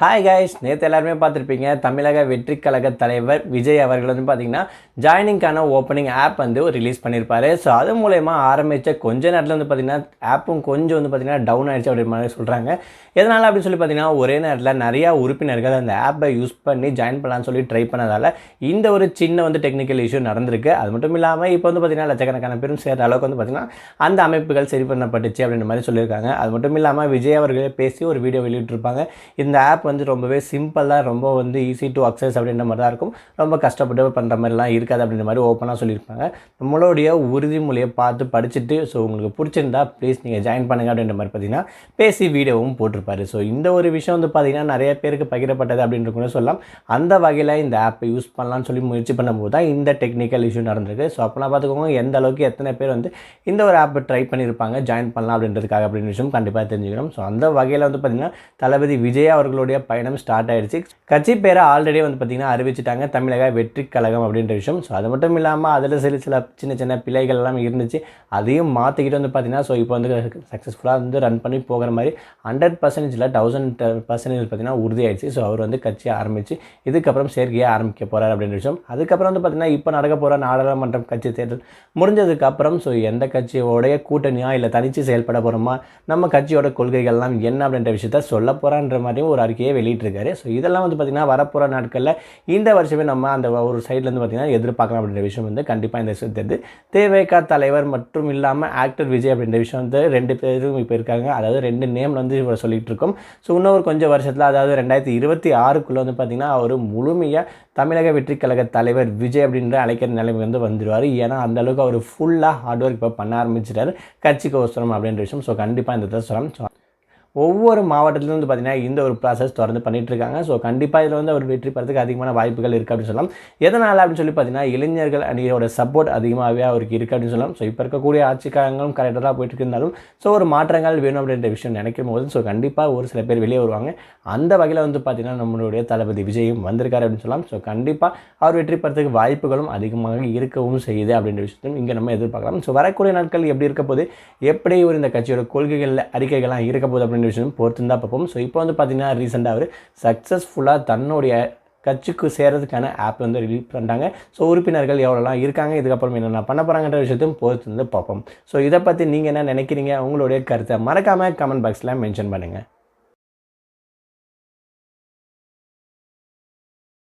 Hi guys நேற்று எல்லாருமே பார்த்துருப்பீங்க. தமிழக வெற்றி கழக தலைவர் விஜய் அவர்கள் வந்து பார்த்தீங்கன்னா ஜாயினிங்கான ஓப்பனிங் ஆப் வந்து ரிலீஸ் பண்ணியிருப்பார் ஸோ அது மூலயமா ஆரம்பித்த கொஞ்ச நேரத்தில் வந்து பார்த்திங்கன்னா ஆப்பும் கொஞ்சம் வந்து பார்த்திங்கன்னா டவுன் ஆகிடுச்சு அப்படின்ற மாதிரி சொல்கிறாங்க எதனால் அப்படின்னு சொல்லி பார்த்தீங்கன்னா ஒரே நேரத்தில் நிறையா உறுப்பினர்கள் அந்த ஆப்பை யூஸ் பண்ணி ஜாயின் பண்ணலாம்னு சொல்லி ட்ரை பண்ணதால் இந்த ஒரு சின்ன வந்து டெக்னிக்கல் இஷ்யூ நடந்திருக்கு. அது மட்டும் இல்லாமல் இப்போ வந்து பார்த்தீங்கன்னா லட்சக்கணக்கான பேரும் சேர்ற அளவுக்கு வந்து பார்த்திங்கன்னா அந்த அமைப்புகள் சரி பண்ணப்பட்டுச்சு அப்படின்ற மாதிரி சொல்லியிருக்காங்க. அது மட்டும் இல்லாமல் விஜய் அவர்களே பேசி ஒரு வீடியோ வெளியிட்டிருப்பாங்க. இந்த ஆப் வந்து ரொம்பவே சிம்பிளாக ரொம்ப வந்து ஈஸி டு அக்சஸ் அப்படின்ற மாதிரி தான் இருக்கும். ரொம்ப கஷ்டப்பட்டு பண்ணுற மாதிரிலாம் இருக்காது அப்படின்ற மாதிரி ஓப்பனாக சொல்லியிருப்பாங்க. நம்மளுடைய உறுதிமொழியை பார்த்து படிச்சுட்டு ஸோ உங்களுக்கு பிடிச்சிருந்தா ப்ளீஸ் நீங்கள் ஜாயின் பண்ணுங்க அப்படின்ற மாதிரி பார்த்தீங்கன்னா பேசி வீடியோவும் போட்டிருப்பாரு. ஸோ இந்த ஒரு விஷயம் வந்து பார்த்தீங்கன்னா நிறைய பேருக்கு பகிரப்பட்டது அப்படின்ற கூட சொல்லலாம். அந்த வகையில் இந்த ஆப்பை யூஸ் பண்ணலாம்னு சொல்லி முயற்சி பண்ணும்போது தான் இந்த டெக்னிக்கல் இஷ்யூ நடந்திருக்கு. ஸோ அப்போலாம் பார்த்துக்கோங்க எந்த அளவுக்கு எத்தனை பேர் வந்து இந்த ஒரு ஆப்பை ட்ரை பண்ணியிருப்பாங்க ஜாயின் பண்ணலாம் அப்படின்றதுக்காக அப்படின்ற விஷயம் கண்டிப்பாக தெரிஞ்சுக்கணும். ஸோ அந்த வகையில் வந்து பார்த்திங்கன்னா தளபதி விஜய் அவர்களுடைய பயணம் ஸ்டார்ட் ஆயிடுச்சு கட்சி பேரை ஆல்ரெடி வந்து பார்த்திங்கன்னா அறிவிச்சிட்டாங்க. தமிழக வெற்றி கழகம் அப்படின்ற விஷயம். ஸோ அது மட்டும் இல்லாமல் அதில் சில சில சின்ன சின்ன பிழைகள் எல்லாம் இருந்துச்சு. அதையும் மாற்றிக்கிட்டு வந்து பார்த்திங்கன்னா ஸோ இப்போ வந்து சக்ஸஸ்ஃபுல்லாக வந்து ரன் பண்ணி போகிற மாதிரி ஹண்ட்ரட் பர்சன்டேஜில் தௌசண்ட் பர்சன்டேஜ் பார்த்திங்கன்னா உறுதியாயிடுச்சு ஸோ அவர் வந்து கட்சியை ஆரம்பித்து இதுக்கப்புறம் சேர்க்கையாக ஆரம்பிக்க போகிறார் அப்படின்ற விஷயம். அதுக்கப்புறம் வந்து பார்த்திங்கன்னா இப்போ நடக்க போகிற நாடாளுமன்றம் கட்சி தேர்தல் முடிஞ்சதுக்கப்புறம் ஸோ எந்த கட்சியோடைய கூட்டணியாக இல்லை தனித்து செயல்பட போகிறோமா நம்ம கட்சியோட கொள்கைகள்லாம் என்ன அப்படின்ற விஷயத்த சொல்ல போகிறான்ற மாதிரியும் ஒரு அறிக்கையை வெளியிட்டிருக்காரு. ஸோ இதெல்லாம் வந்து பார்த்திங்கன்னா வரப்போகிற நாட்களில் இந்த வருஷமே நம்ம அந்த ஒரு சைட்லேருந்து பார்த்திங்கன்னா எதிர்பார்க்கலாம் அப்படின்ற விஷயம் வந்து கண்டிப்பாக இந்த விஷயம் தெரிஞ்சு தேவேகா தலைவர் மற்றும் இல்லாமல் ஆக்டர் விஜய் அப்படின்ற விஷயம் வந்து ரெண்டு பேரும் இப்போ இருக்காங்க. அதாவது ரெண்டு நேம் வந்து இவர் சொல்லிகிட்டு இருக்கோம். ஸோ இன்னொரு கொஞ்சம் வருஷத்தில் அதாவது ரெண்டாயிரத்தி இருபத்தி ஆறுக்குள்ளே வந்து பார்த்திங்கன்னா அவர் முழுமையாக தமிழக வெற்றி கழக தலைவர் விஜய் அப்படின்ற அழைக்கிற நிலைமை வந்து வந்துடுவார் ஏன்னா அந்த அளவுக்கு அவர் ஃபுல்லாக ஹார்ட் ஒர்க் இப்போ பண்ண ஆரம்பிச்சிட்டார். கட்சிக்கு ஒசரம் அப்படின்ற விஷயம். ஸோ கண்டிப்பாக இந்த தசரம் ஸோ ஒவ்வொரு மாவட்டத்திலும் வந்து பார்த்திங்கன்னா இந்த ஒரு ப்ராசஸ் தொடர்ந்து பண்ணிகிட்ருக்காங்க இருக்காங்க ஸோ கண்டிப்பாக இதில் வந்து அவர் வெற்றி பெறதுக்கு அதிகமான வாய்ப்புகள் இருக்குது அப்படின்னு சொல்லலாம். எதனால் அப்படின்னு சொல்லி பார்த்தீங்கன்னா இளைஞர்கள் அணியோட சப்போர்ட் அதிகமாகவே அவருக்கு இருக்குது அப்படின்னு சொல்லலாம். ஸோ இப்போ இருக்கக்கூடிய ஆட்சிக்காரங்களும் கரெக்டாக தான் போயிட்டு இருந்தாலும் ஸோ ஒரு மாற்றங்கள் வேணும் அப்படின்ற விஷயம் நினைக்கும் போது ஸோ கண்டிப்பாக ஒரு சில பேர் வெளியே வருவாங்க. அந்த வகையில் வந்து பார்த்திங்கன்னா நம்மளுடைய தளபதி விஜயும் வந்திருக்காரு அப்படின்னு சொல்லலாம். ஸோ கண்டிப்பாக அவர் வெற்றி பெறதுக்கு வாய்ப்புகளும் அதிகமாக இருக்கவும் செய்யுது அப்படின்ற விஷயத்தையும் இங்கே நம்ம எதிர்பார்க்கலாம். ஸோ வரக்கூடிய நாட்கள் எப்படி இருக்க போது எப்படி ஒரு இந்த கட்சியோட கொள்கைகளில் அறிக்கைகள்லாம் இருக்க போகுது அப்படின்ற விஷயம் பொறுத்து தான் பார்ப்போம். ஸோ இப்போ வந்து பார்த்திங்கன்னா ரீசெண்டாக அவர் சக்ஸஸ்ஃபுல்லாக தன்னுடைய கட்சிக்கு சேர்றதுக்கான ஆப் வந்து ரிலீஸ் பண்ணிட்டாங்க. ஸோ உறுப்பினர்கள் எவ்வளோலாம் இருக்காங்க இதுக்கப்புறம் என்னென்ன பண்ண போகிறாங்கன்ற விஷயத்தையும் பொறுத்து வந்து பார்ப்போம். ஸோ இதை பற்றி நீங்கள் என்ன நினைக்கிறீங்க? உங்களுடைய கருத்தை மறக்காமல் கமெண்ட் பாக்ஸில் மென்ஷன் பண்ணுங்கள்